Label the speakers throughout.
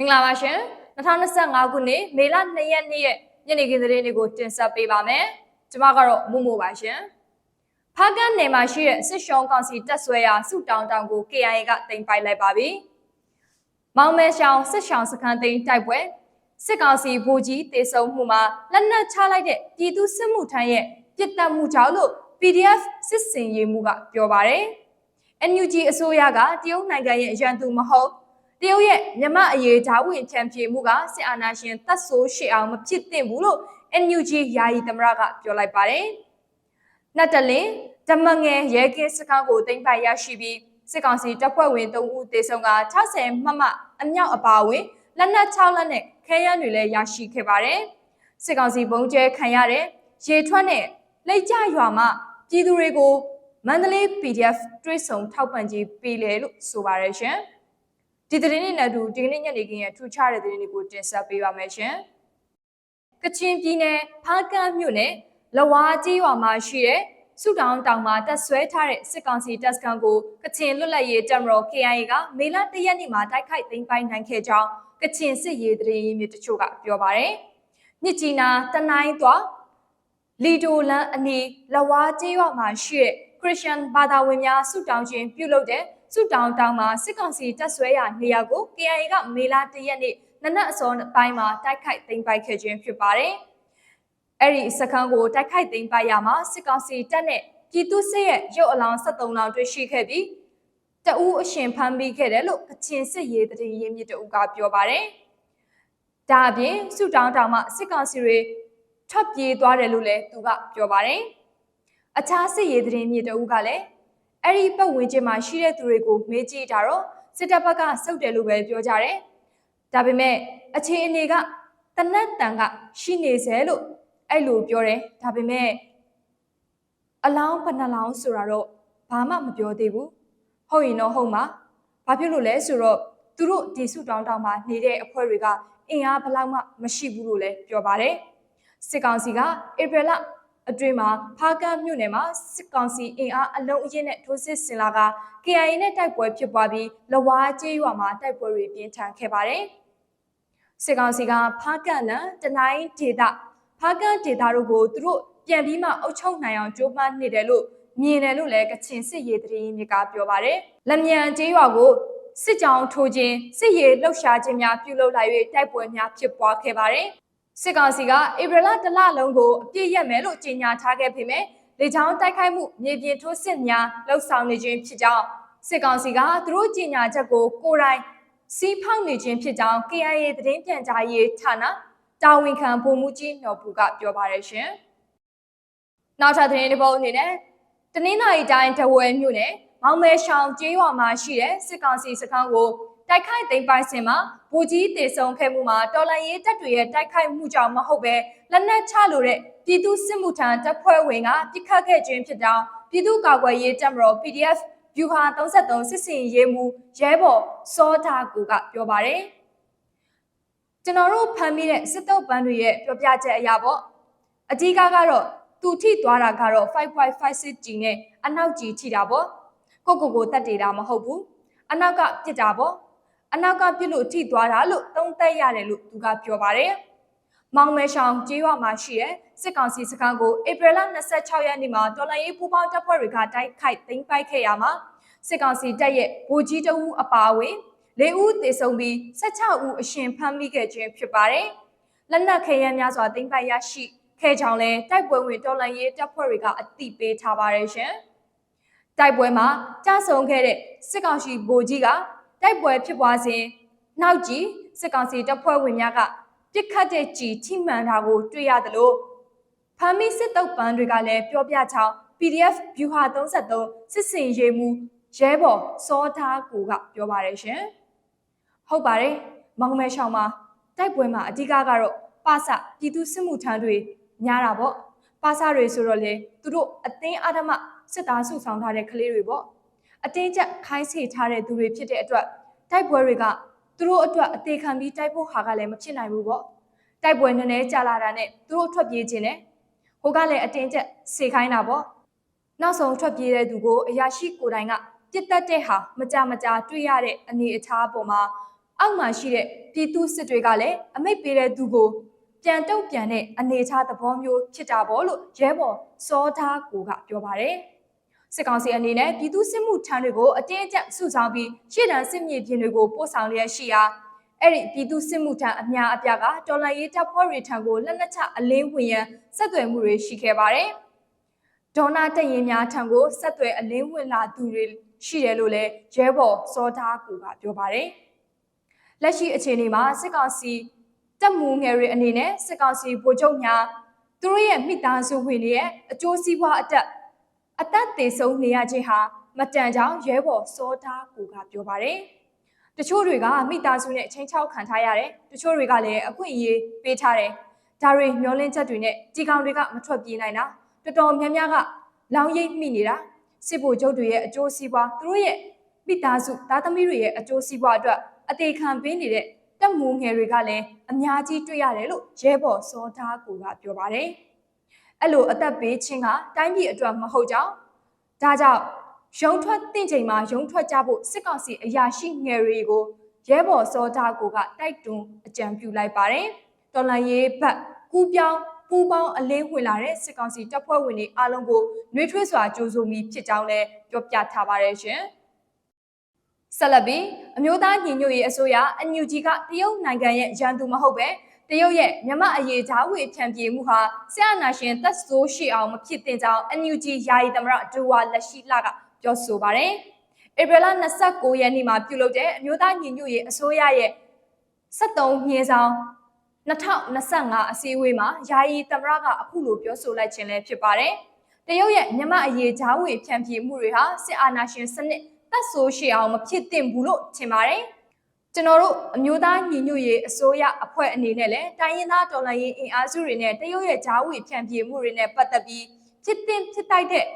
Speaker 1: မင်္ဂလာပါရှင်2025ခုနှစ်မေလ2ရက်နေ့ရဲ့ညနေခင်းသတင်းတွေကိုတင်ဆက်ပေးပါမယ်ကျွန်မကတော့မူမိုပါရှင်ဖားကန်နယ်မှာရှိတဲ့စစ်ရှုံးကောင်စီတက်ဆွဲရာစုတောင်တောင်ကို KIA ကတင်ပိုက်လိုက်ပါပြီမောင်မဲရှောင်းစစ်ရှောင်းစခန်းသိမ်းတိုက်ပွဲစစ်ကောင်စီဗိုလ်ကြီးတေဆုံမှုမှာလက်နက်ချလိုက်တဲ့ပြည်သူစစ်မှုထမ်းရဲ့ပြစ်တက်မှုကြောင့်လို့ PDF စစ်စင်ရေးမှုကပြောပါတယ် NUG အစိုးရကတရုတ်နိုင်ငံရဲ့ရန်သူမဟုတ် တရုတ်ရဲ့မြမအရေးဓာဝင်ချန်ပီယံမှုကစစ်အာဏာရှင်တတ်ဆိုးရှိအောင်မဖြစ်သင့်ဘူးလို့ NUG ယာယီသမရကပြောလိုက်ပါတယ်။နတ်တလင်ဓမ္မငယ်ရဲကင်းစခန်းကိုတင်ပိုက်ရရှိပြီးစစ်ကောင်စီတပ်ဖွဲ့ဝင်3ဦးသေဆုံးက60မှတ်မှအမြောက်အပါဝင်လက်နက်6လက်နဲ့ခဲယမ်းတွေလည်းရရှိခဲ့ပါတယ်။စစ်ကောင်စီဘုံကျဲခံရတဲ့ရေထွက်နဲ့လက်ကျရွာမှပြည်သူတွေကိုမန္တလေး PDF တွဲဆုံထောက်ပံ့ကြေးပေးလေလို့ဆိုပါရရှင်။ ဒီသတင်းနဲ့အတူဒီကနေ့ညနေခင်းရဲ့ထူခြားတဲ့သတင်းတွေကိုတင်ဆက်ပေးပါမယ်ရှင်။ကချင်ပြည်နယ်ဖားကန့်မြို့နယ်လဝါကြီးရွာမှာရှိတဲ့စုတောင်တောင်မှာတက်ဆွဲထားတဲ့စစ်ကောင်စီတပ်စခန်းကိုကချင်လွတ်လပ်ရေးတပ်မတော် KIA ကမေလ၁ရက်နေ့မှာတိုက်ခိုက်သိမ်းပိုက်နိုင်ခဲ့ကြောင်းကချင်စစ်ရေးသတင်းရင်းမြစ်တချို့ကပြောပါတယ်။မြစ်ကြီးနားတနိုင်းသွားလီဒိုလန်အနီးလဝါကြီးရွာမှာရှိတဲ့ခရစ်ယာန်ဘာသာဝင်များဆုတောင်းခြင်းပြုလုပ်တဲ့ ဆုတောင်းတောင်းမှာစစ်ကောင်စီတပ်ဆွဲရာနေရာကို KIA ကမေလ၁ရက်နေ့နနက်အစောပိုင်းမှာတိုက်ခိုက်သိမ်းပိုက်ခဲ့ခြင်းဖြစ်ပါတယ်။အဲ့ဒီစခန်းကိုတိုက်ခိုက်သိမ်းပိုက်ရမှာစစ်ကောင်စီတပ်နဲ့ပြည်သူစစ်ရဲ့ရုပ်အလောင်း73လောင်းတွေ့ရှိခဲ့ပြီးတအူးအရှင်ဖမ်းပြီးခဲ့တယ်လို့ကချင်စစ်ရေးတရေရင်းမြစ်တအူးကပြောပါတယ်။ဒါအပြင်ဆုတောင်းတောင်မှစစ်ကောင်စီတွေထွက်ပြေးသွားတယ်လို့လည်းသူကပြောပါတယ်။အခြားစစ်ရေးသတင်းမြစ်တအူးကလည်း အဲ့ဒီပတ်ဝန်းကျင်မှာရှိတဲ့သူတွေကိုမေးကြည့်တာတော့စစ်တပ်ဘက်ကစုတ်တယ်လို့ပဲပြောကြတယ်။ဒါပေမဲ့အခြေအနေကတနတ်တန်ကရှိနေစေလို့အဲ့လိုပြောတယ်။ဒါပေမဲ့အလောင်းဘယ်နှလောင်းဆိုတာတော့ဘာမှမပြောသေးဘူး။ဟုတ်ရင်တော့ဟုတ်မှာ။ဘာဖြစ်လို့လဲဆိုတော့သူတို့ဒီစုတောင်းတောင်းမှာနေတဲ့အဖွဲ့တွေကအင်အားဘလောက်မှမရှိဘူးလို့လည်းပြောပါတယ်။စစ်ကောင်စီကဧပြီလ အတွင်းမှာဖားကန့်မြို့နယ်မှာစစ်ကောင်စီအင်အားအလုံးအရင်နဲ့ထိုးစစ်ဆင်လာက KIA နဲ့တိုက်ပွဲဖြစ်ပွားပြီးလဝါကျေးရွာမှာတိုက်ပွဲတွေပြင်းထန်ခဲ့ပါတယ်။စစ်ကောင်စီကဖားကန့်နဲ့တနိုင်းဒေသဖားကန့်ဒေသတို့ကိုသူတို့ပြန်ပြီးမှအုပ်ချုပ်နိုင်အောင်ကြိုးပမ်းနေတယ်လို့မြင်တယ်လို့လည်းကချင်စစ်ရေးတရင်မြစ်ကပြောပါတယ်။လက်မြန်ကျေးရွာကိုစစ်ကြောင်ထိုးခြင်းစစ်ရေးလှုပ်ရှားခြင်းများပြုလုပ်လာ၍တိုက်ပွဲများဖြစ်ပွားခဲ့ပါတယ်။ စစ်ကောင်စီကဧပြီလတလလုံးကိုအပြည့်ရက်မယ်လို့ကြေညာထားခဲ့ပေမဲ့လေကြောင်းတိုက်ခိုက်မှုမြေပြင်ထိုးစစ်များလှုပ်ဆောင်နေခြင်းဖြစ်ကြောင်းစစ်ကောင်စီကသူတို့ကြေညာချက်ကိုကိုယ်တိုင်စီးဖောက်နေခြင်းဖြစ်ကြောင်း KIA သတင်းပြန်ကြားရေးဌာနတာဝန်ခံဗိုလ်မှူးကြီးနော်ဘူးကပြောပါတယ်ရှင်။နောက်ထပ်သတင်းတစ်ပုဒ်အနေနဲ့တနင်္လာရီတိုင်းတဝဲမြို့နယ်မောင်မဲရှောင်းကျေးရွာမှာရှိတဲ့စစ်ကောင်စီစခန်းကို တိုက်ခိုက်သိမ်းပိုက်စဉ်မှာဘူကြီးတေဆုံခဲ့မှုမှာတော်လန်ရေးတပ်တွေရဲ့တိုက်ခိုက်မှုကြောင့်မဟုတ်ပဲလက်နက်ချလို့တဲ့ပြည်သူစစ်မှုထမ်းတပ်ဖွဲ့ဝင်ကပြစ်ခတ်ခဲ့ခြင်းဖြစ်ကြောင်းပြည်သူ့ကာကွယ်ရေးတပ်မတော် PDF ဗျူဟာ33စစ်စင်ရေးမှုရဲဘော်စောတာကူကပြောပါတယ်ကျွန်တော်တို့ဖမ်းမိတဲ့စစ်တုပ်ပန်းတွေရဲ့ပြောပြချက်အရာပေါ့အကြီးကားကတော့သူထိသွားတာကတော့ 5.56G နဲ့အနောက်ကြီးထိတာပေါ့ကိုကိုကိုတက်တေတာမဟုတ်ဘူးအနောက်ကပြစ်တာပေါ့ အနောက်ကပြစ်လို့ထိသွားတာလို့သုံးသက်ရတယ်လို့သူကပြောပါတယ်မောင်မဲရှောင်းကျေးရွာမှာရှိတဲ့စစ်ကောင်စီစခန်းကိုဧပြီလ26ရက်နေ့မှာတော်လိုင်းရေးပူးပေါင်းတပ်ဖွဲ့တွေကတိုက်ခိုက်သိမ်းပိုက်ခဲ့ရမှာစစ်ကောင်စီတပ်ရဲ့ဗိုလ်ကြီးတအူးအပါအဝင်၄ဦးသေဆုံးပြီး16ဦးအရှင်ဖမ်းမိခဲ့ခြင်းဖြစ်ပါတယ်လက်နက်ခဲယမ်းများစွာသိမ်းပိုက်ရရှိခဲ့ကြောင်းလဲတိုက်ပွဲဝင်တော်လှန်ရေးတပ်ဖွဲ့တွေကအသိပေးထားပါတယ်ရှင်။တိုက်ပွဲမှာကြားဆုံးခဲ့တဲ့စစ်ကောင်စီဗိုလ်ကြီးက တိုက်ပွဲဖြစ်ပွားစဉ်နောက်ကြီးစစ်ကောင်စီတပ်ဖွဲ့ဝင်များကပြစ်ခတ်တဲ့ကြီးထိမှန်တာကိုတွေ့ရတယ်လို့ဖမ်းမိစစ်တုပ်ပန်းတွေကလည်းပြောပြချောင်း PDF ဗျူဟာ33စစ်စင်ရေးမှုရဲဘော်စောသားကိုကပြောပါတယ်ရှင်။ဟုတ်ပါတယ်။မောင်မဲရှောင်းမှာတိုက်ပွဲမှာအဓိကကတော့ပါစပြည်သူစစ်မှုထမ်းတွေများတာပေါ့ပါစာတွေဆိုတော့လေသူတို့အသင်းအဓမ္မစစ်သားစုဆောင်ထားတဲ့ကလေးတွေပေါ့ အတင်းကျပ်ခိုင်းစေထားတဲ့သူတွေဖြစ်တဲ့အတွက်တိုက်ပွဲတွေကသူတို့အတွက်အသေးခံပြီးတိုက်ဖို့ဟာကလည်းမဖြစ်နိုင်ဘူးပေါ့တိုက်ပွဲနည်းနည်းကြာလာတာနဲ့သူတို့ထွက်ပြေးခြင်းနဲ့ဟိုကလည်းအတင်းကျပ်စေခိုင်းတာပေါ့နောက်ဆုံးထွက်ပြေးတဲ့သူကိုအရာရှိကိုယ်တိုင်ကပြစ်တက်တဲ့ဟာမကြမကြတွေ့ရတဲ့အနေအထားပေါ်မှာအောက်မှာရှိတဲ့ပြည်သူစစ်တွေကလည်းအမိတ်ပေးတဲ့သူကိုပြန်တုံ့ပြန်တဲ့အနေအထားသဘောမျိုးဖြစ်တာပေါ့လို့ရဲဘော်စောသားကိုကပြောပါတယ် စစ်ကောင်စီအနေနဲ့ပြည်သူစစ်မှုထမ်းတွေကိုအတင်းအကျပ်စုဆောင်ပြီးရှေ့တန်းစစ်မြေပြင်တွေကိုပို့ဆောင်လျက်ရှိရာအဲ့ဒီပြည်သူစစ်မှုထမ်းအများအပြားကတော်လှန်ရေးတပ်ဖွဲ့တွေထံကိုလက်နက်ချအလင်းဝင်ရန်ဆက်သွယ်မှုတွေရှိခဲ့ပါတယ်။ဒေါနာတရင်များထံကိုဆက်သွယ်အလင်းဝင်လာသူတွေရှိတယ်လို့လည်းရဲဘော်စောသားကူကပြောပါတယ်။လက်ရှိအခြေအနေမှာစစ်ကောင်စီတပ်မှုငယ်တွေအနေနဲ့စစ်ကောင်စီဗိုလ်ချုပ်များသူတို့ရဲ့မိသားစုဝင်တွေရဲ့အကျိုးစီးပွားအတက် အသက်သေးဆုံးနေရခြင်းဟာမတန်ကြောင်ရဲဘော်စောသားကူကပြောပါတယ်။တချို့တွေကမိသားစုနဲ့ချင်းချောက်ခံထားရတယ်။တချို့တွေကလည်းအခွင့်အရေးပေးထားတယ်။ဒါတွေမျောလင်းချက်တွေနဲ့ဒီကောင်တွေကမထွက်ပြေးနိုင်တာ။တော်တော်များများကလောင်ရိပ်မိနေတာ။စစ်ဗိုလ်ချုပ်တွေရဲ့အကျိုးစီးပွားသူတို့ရဲ့မိသားစုသားသမီးတွေရဲ့အကျိုးစီးပွားအတွက်အသေးခံပေးနေတဲ့တက်မှုငယ်တွေကလည်းအများကြီးတွေ့ရတယ်လို့ရဲဘော်စောသားကူကပြောပါတယ်။ အဲ့လိုအသက်ပေးခြင်းကတိုင်းပြည်အတွက်မဟုတ်ကြောင်းဒါကြောင့်ရုံထွက်တင့်ချိန်မှာရုံထွက်ကြဖို့စစ်ကောင်စီအရာရှိငယ်တွေကိုရဲဘော်စောသားကိုကတိုက်တွန်းအကြံပြုလိုက်ပါတယ်။တော်လန်ရေးဘက်ကူးပြောင်းပူပေါင်းအလင်းဝင်လာတဲ့စစ်ကောင်စီတပ်ဖွဲ့ဝင်တွေအားလုံးကိုနှွေးထွေးစွာကြိုးဆိုမိဖြစ်ကြောင်းလည်းပြောပြထားပါတယ်ရှင်။ဆက်လက်ပြီးအမျိုးသားညီညွတ်ရေးအစိုးရ NUG ကတရုတ်နိုင်ငံရဲ့ရန်သူမဟုတ်ပဲ တရုတ်ရဲ့မြမအရေးဓာဝေဖြန့်ပြေမှုဟာဆရာနာရှင်သက်ဆိုးရှိအောင်မဖြစ်သင့်ကြောင်း NUG ယာယီသမရဒူဝါလက်ရှိလကပြောဆိုပါတယ်။ဧပြီလ29ရက်နေ့မှာပြုလုပ်တဲ့အမျိုးသားညီညွတ်ရေးအစိုးရရဲ့73ညဆောင်2025အစည်းအဝေးမှာယာယီသမရကအခုလိုပြောဆိုလိုက်ခြင်းလည်းဖြစ်ပါတယ်။တရုတ်ရဲ့မြမအရေးဓာဝေဖြန့်ပြေမှုတွေဟာစစ်အာဏာရှင်စနစ်သက်ဆိုးရှိအောင်မဖြစ်သင့်ဘူးလို့ထင်ပါတယ်။ ကျွန်တော်တို့အမျိုးသားညီညွတ်ရေးအစိုးရအဖွဲ့အနေနဲ့လည်းတိုင်းရင်းသားတော်လှန်ရေးအင်အားစုတွေနဲ့တရုတ်ရဲ့ဂျားဝေဖြန့်ပြေမှုတွေနဲ့ပတ်သက်ပြီးဖြစ်သင့်ဖြစ်တိုက်တဲ့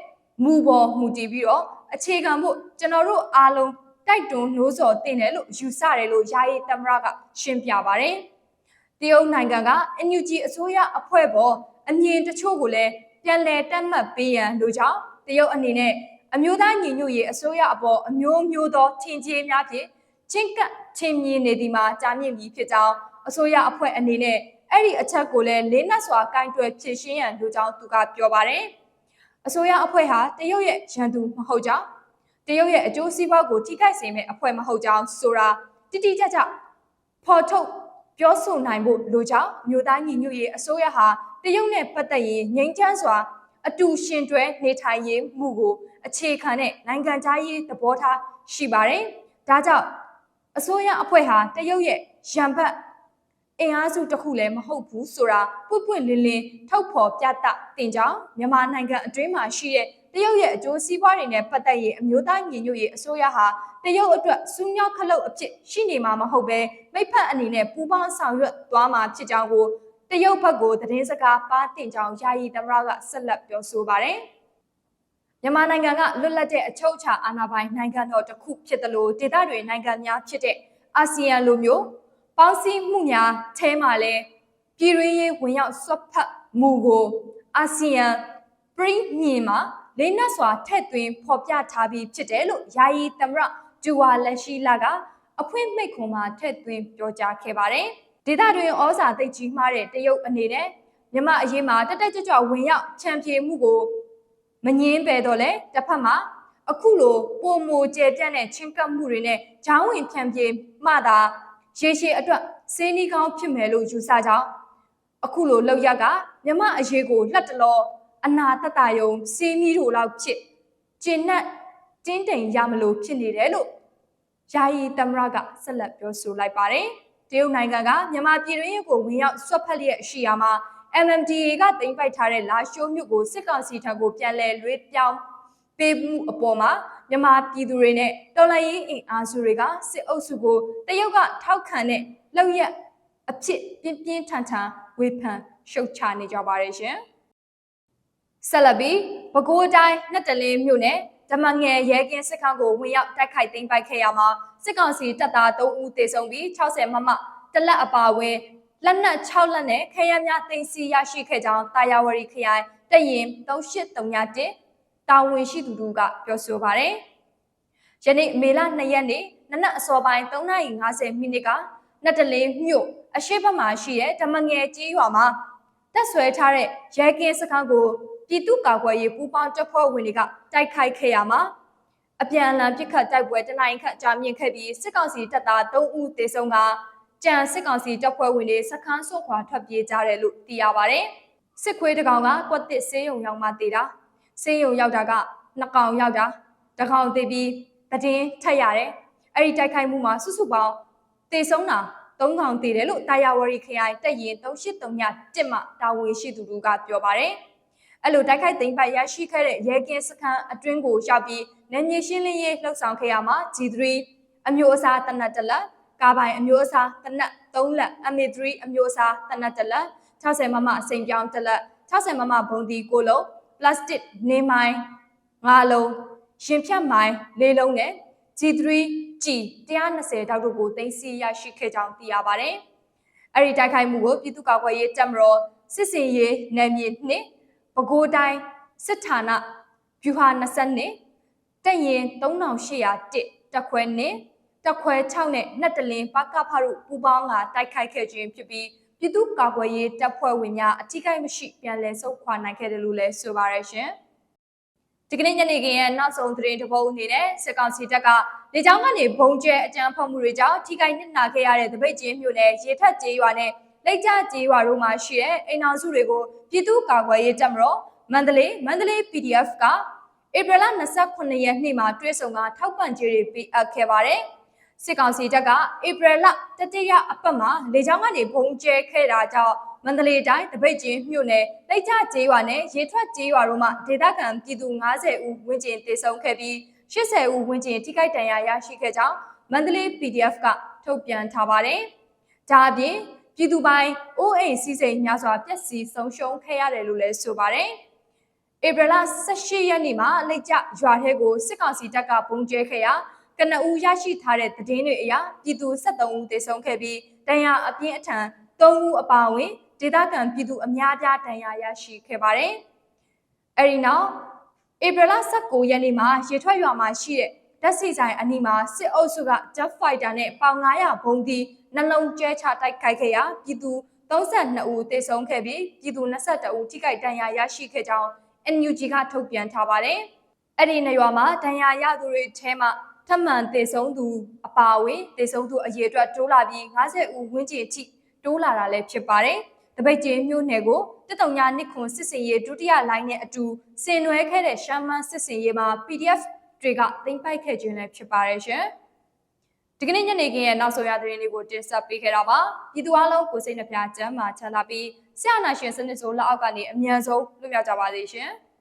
Speaker 1: မူပေါ်မူတည်ပြီးတော့အခြေခံဖို့ကျွန်တော်တို့အားလုံးတိုက်တွန်းနှိုးဆော်တင်တယ်လို့ယူဆတယ်လို့ယာယီသမရကရှင်းပြပါတယ်။တရုတ်နိုင်ငံက NUG အစိုးရအဖွဲ့ပေါ်အမြင်တချို့ကိုလည်းပြန်လည်တတ်မှတ်ပေးရန်လိုကြောင်းတရုတ်အနေနဲ့အမျိုးသားညီညွတ်ရေးအစိုးရအပေါ်အမျိုးမျိုးသောထင်ကြီးများဖြင့် ချင်းကပ်ချင်းမြင်နေသည်မှာကြာမြင့်ပြီးဖြစ်ကြောင်းအစိုးရအဖွဲ့အနေနဲ့အဲ့ဒီအချက်ကိုလည်းလေးနက်စွာကင်တွယ်ဖြည့်ရှင်းရန်လိုကြောင်းသူကပြောပါတယ်။အစိုးရအဖွဲ့ဟာတရုတ်ရဲ့ရန်သူမဟုတ်ကြောင်းတရုတ်ရဲ့အကျိုးစီးပွားကိုထိခိုက်စေမယ့်အဖွဲ့မဟုတ်ကြောင်းဆိုတာတိတိကျကျဖော်ထုတ်ပြောဆိုနိုင်ဖို့လိုကြောင်းမြို့သားညီညွတ်ရေးအစိုးရဟာတရုတ်နဲ့ပတ်သက်ရင်ငြိမ်းချမ်းစွာ အတူရှင်တွဲနေထိုင်ရေးမှုကို အခြေခံတဲ့နိုင်ငံခြားရေးသဘောထားရှိပါတယ်။ဒါကြောင့် အစိုးရအဖွဲ့ဟာတရုတ်ရဲ့ရန်ဘတ်အင်အားစုတစ်ခုလည်းမဟုတ်ဘူးဆိုတာပွပွလင်းလင်းထုတ်ဖော်ပြသတင်ကြောင်းမြန်မာနိုင်ငံအတွင်းမှာရှိတဲ့တရုတ်ရဲ့အကျိုးစီးပွားတွေနဲ့ပတ်သက်ရေးအမျိုးသားညီညွတ်ရေးအစိုးရဟာတရုတ်အတွက်စူးညောက်ခလုတ်အဖြစ်ရှိနေမှာမဟုတ်ပဲမိဖက်အနေနဲ့ပူးပေါင်းဆောင်ရွက်သွားမှာဖြစ်ကြောင်းကိုတရုတ်ဘက်ကိုသတင်းစကားပါတင်ကြောင်းယာယီသမရကဆက်လက်ပြောဆိုပါတယ်။ မြန်မာနိုင်ငံကလွတ်လပ်တဲ့အချုပ်အခြာအာဏာပိုင်နိုင်ငံတော်တစ်ခုဖြစ်တယ်လို့ဒေသတွေနိုင်ငံများဖြစ်တဲ့အာဆီယံလိုမျိုးပေါင်းစည်းမှုများထဲမှာလဲပြည်ရင်းရေးဝင်ရောက်ဆွတ်ဖက်မှုကိုအာဆီယံပရိမြင်မှာလေးနက်စွာထည့်သွင်းဖော်ပြထားပြီးဖြစ်တယ်လို့ယာယီသမရဂျူဝါလက်ရှိလာကအဖွင့်မိတ်ခွန်မှာထည့်သွင်းပြောကြားခဲ့ပါတယ်ဒေသတွင်ဩဇာသိပ်ကြီးမားတဲ့တရုတ်အနေနဲ့မြမအရေးမှာတက်တက်ကြွကြွဝင်ရောက်ချန်ပြေမှုကို မငင်းပဲတော့လေတစ်ဖက်မှာအခုလိုပုံမကျဲပြန့်တဲ့ချင်းကပ်မှုတွေနဲ့ဂျောင်းဝင်ဖြန့်ပြေမှသာရေရှည်အတွက်စင်းနီးကောင်းဖြစ်မယ်လို့ယူဆကြောင်းအခုလိုလောက်ရကမြမအရေးကိုလှက်တလောအနာတတယုံစေးမီတို့လောက်ဖြစ်ကျင်နဲ့တင်းတိမ်ရမလို့ဖြစ်နေတယ်လို့ယာယီတမရကဆက်လက်ပြောဆိုလိုက်ပါတယ်တရုတ်နိုင်ငံကမြန်မာပြည်တွင်းကိုဝင်ရောက်ဆွတ်ဖက်လျက်ရှိရာမှာ MMDA ကတင်ပိုက်ထားတဲ့လာရှိုးမြို့ကိုစစ်ကောင်စီထံကိုပြန်လည်လွှဲပြောင်းပေးမှုအပေါ်မှာမြန်မာပြည်သူတွေနဲ့တော်လှန်ရေးအင်အားစုတွေကစစ်အုပ်စုကိုတရုတ်ကထောက်ခံတဲ့လောက်ရက်အဖြစ်ပြင်းပြင်းထန်ထန်ဝေဖန်ရှုတ်ချနေကြပါတယ်ရှင်။ဆက်လက်ပြီးပဲခူးတိုင်းနှစ်တလင်းမြို့နယ်ဓမ္မငယ်ရဲကင်းစစ်ကောင်ကိုဝင်ရောက်တိုက်ခိုက်သိမ်းပိုက်ခဲ့ရမှာစစ်ကောင်စီတပ်သား3ဦးသေဆုံးပြီး60မမတလက်အပါဝင် လက်နက်6လက်နဲ့ခရမ်းများတင်စီရရှိခဲ့ကြောင်းတာယာဝရီခရိုင်တရင်3831တာဝန်ရှိသူတို့ကပြောဆိုပါတယ်ယနေ့မေလ2ရက်နေ့နနက်အစောပိုင်း3:50မိနစ်ကနတ်တလင်းမြို့အရှိတ်ဘက်မှာရှိတဲ့ဓမ္မငယ်ကြီးရွာမှာတက်ဆွဲထားတဲ့ရဲကင်းစခန်းကိုပြည်သူ့ကာကွယ်ရေးပူးပေါင်းတပ်ဖွဲ့ဝင်တွေကတိုက်ခိုက်ခဲ့ရမှာအပြန်အလှန်ပစ်ခတ်တိုက်ပွဲတနိုင်ခန့်ကြာမြင့်ခဲ့ပြီးစစ်ကောင်စီတပ်သား3ဦးသေဆုံးက ကြံစစ်ကောင်စီတပ်ဖွဲ့ဝင်တွေစခန်းဆုတ်ခွာထွက်ပြေးကြတယ်လို့သိရပါတယ်စစ်ခွေးတကောင်ကကွက်တစ်ဆေးရုံရောက်မှတေတာဆေးရုံရောက်တာကနှစ်ကောင်ရောက်တာတစ်ကောင်သေပြီးတည်င်းထက်ရတယ်အဲ့ဒီတိုက်ခိုက်မှုမှာစုစုပေါင်းသေဆုံးတာ၃ကောင်သေတယ်လို့တာယာဝရီခရိုင်တက်ရင်3839တက်မှတာဝန်ရှိသူတို့ကပြောပါတယ်အဲ့လိုတိုက်ခိုက်သိမ်းပိုက်ရရှိခဲ့တဲ့ရဲကင်းစခန်းအတွင်းကိုရောက်ပြီးနယ်မြေရှင်းလင်းရေးလှုပ်ဆောင်ခဲ့ရမှာ G3 အမျိုးအစားတနတ်တလက် ကားပိုင်အမျိုးအစားတနတ်3လက် MA3 အမျိုးအစားတနတ်တလက်60မမအစိမ်ပြောင်းတလက်60မမဘုံဒီကိုလုံးပလတ်စတစ်နေမိုင်း၅လုံးရင်ဖြတ်မိုင်း၄လုံးနဲ့ G3 G 120တောက်တို့ကိုသိမ်းဆည်းရရှိခဲ့ကြောင်းသိရပါတယ်။အဲ့ဒီတိုက်ခိုက်မှုကိုပြည်သူ့ကာကွယ်ရေးတပ်မတော်စစ်စင်ရေးနယ်မြေနှင့်ပဲခူးတိုင်းစစ်ဌာနဗျူဟာ20နှစ်တက်ရင်3801တက်ခွဲနဲ့ တက်ခွဲ6နဲ့နှစ်တလင်းပကဖတို့ပူပေါင်းကတိုက်ခိုက်ခဲ့ခြင်းဖြစ်ပြီးပြည်သူ့ကာကွယ်ရေးတပ်ဖွဲ့ဝင်များအထိကိမရှိပြန်လည်ဆုတ်ခွာနိုင်ခဲ့တယ်လို့လည်းဆိုပါရရှင်။ဒီကနေ့ညနေခင်းရဲ့နောက်ဆုံးသတင်းတစ်ပုဒ်အနေနဲ့စစ်ကောင်စီတပ်ကလေကြောင်းကနေဘုံကျဲအကြမ်းဖက်မှုတွေကြောင့်ထိခိုက်နစ်နာခဲ့ရတဲ့တပိတ်ကျင်းမြို့နယ်ရေထက်ကျေးရွာနဲ့လက်ကျကျေးရွာတို့မှာရှိတဲ့အိမ်အောင်စုတွေကိုပြည်သူ့ကာကွယ်ရေးတပ်မတော်မန္တလေးမန္တလေး PDF ကဧပြီလ29ရက်နေ့မှာတွဲဆုံကထောက်ပံ့ကြေးတွေပေးအပ်ခဲ့ပါတယ်။ စစ်ကောင်စီတပ်ကဧပြီလတတိယအပတ်မှာလေကြောင်းကနေဘုံကျဲခဲ့တာကြောင့်မန္တလေးတိုင်းတပိတ်ကျင်းမြို့နယ်လက်ကျကျေးရွာနဲ့ရေထွက်ကျေးရွာတို့မှာဒေသခံပြည်သူ90ဦးဝန်းကျင်တေဆုံးခဲ့ပြီး80ဦးဝန်းကျင်ထိခိုက်ဒဏ်ရာရရှိခဲ့ကြောင်းမန္တလေး PDF ကထုတ်ပြန်ထားပါတယ်။ဒါအပြင်ပြည်သူပိုင်းအိုးအိမ်စီးစိမ်များစွာပျက်စီးဆုံးရှုံးခဲ့ရတယ်လို့လည်းဆိုပါတယ်။ဧပြီလ18ရက်နေ့မှာလက်ကျရွာထဲကိုစစ်ကောင်စီတပ်ကပုံကျဲခဲ့ရာ ကနအူရရှိထားတဲ့သတင်းတွေအရပြည်သူ73ဦးသေဆုံးခဲ့ပြီးဒဏ်ရာအပြင်းအထန်3ဦးအပါအဝင်ဒေသခံပြည်သူအများပြားဒဏ်ရာရရှိခဲ့ပါတယ်။အဲဒီနောက်ဧပြီလ19ရက်နေ့မှာရေထွက်ရွာမှာရှိတဲ့ဓာတ်ဆီဆိုင်အနီးမှာစစ်အုပ်စုက Jet Fighter နဲ့ပေါင်900ဘုံဒီနှလုံးကျဲချတိုက်ခိုက်ခဲ့ရာပြည်သူ32ဦးသေဆုံးခဲ့ပြီးပြည်သူ22ဦးထိခိုက်ဒဏ်ရာရရှိခဲ့ကြောင်း NUG ကထုတ်ပြန်ထားပါတယ်။အဲ့ဒီနေရွာမှာဒဏ်ရာရသူတွေထဲမှာ ထပ်မံသေဆုံးသူအပါအဝင်သေဆုံးသူအရေအတွက်တိုးလာပြီး90ဦးဝန်းကျင်အထိတိုးလာတာလည်းဖြစ်ပါတယ်။တပိတ်ကျင်းမြို့နယ်ကိုတက်တုံညာနှစ်ခွန်စစ်စင်ရေးဒုတိယလိုင်းနဲ့အတူဆင်နွှဲခဲ့တဲ့ရှမ်းမန်းစစ်စင်ရေးမှာ PDF တွေကသိမ်းပိုက်ခဲ့ခြင်းလည်းဖြစ်ပါတယ်ရှင်။ဒီကနေ့ညနေခင်းရဲ့နောက်ဆုံးရသတင်းလေးကိုတင်ဆက်ပေးခဲ့တာပါ။ပြည်သူအလုံးကိုစိတ်နှပြချမ်းသာချမ်းသာပြီးဆရာနာရှင်စနစ်ဆိုးလက်အောက်ကနေအမြန်ဆုံးလွတ်မြောက်ကြပါစေရှင်။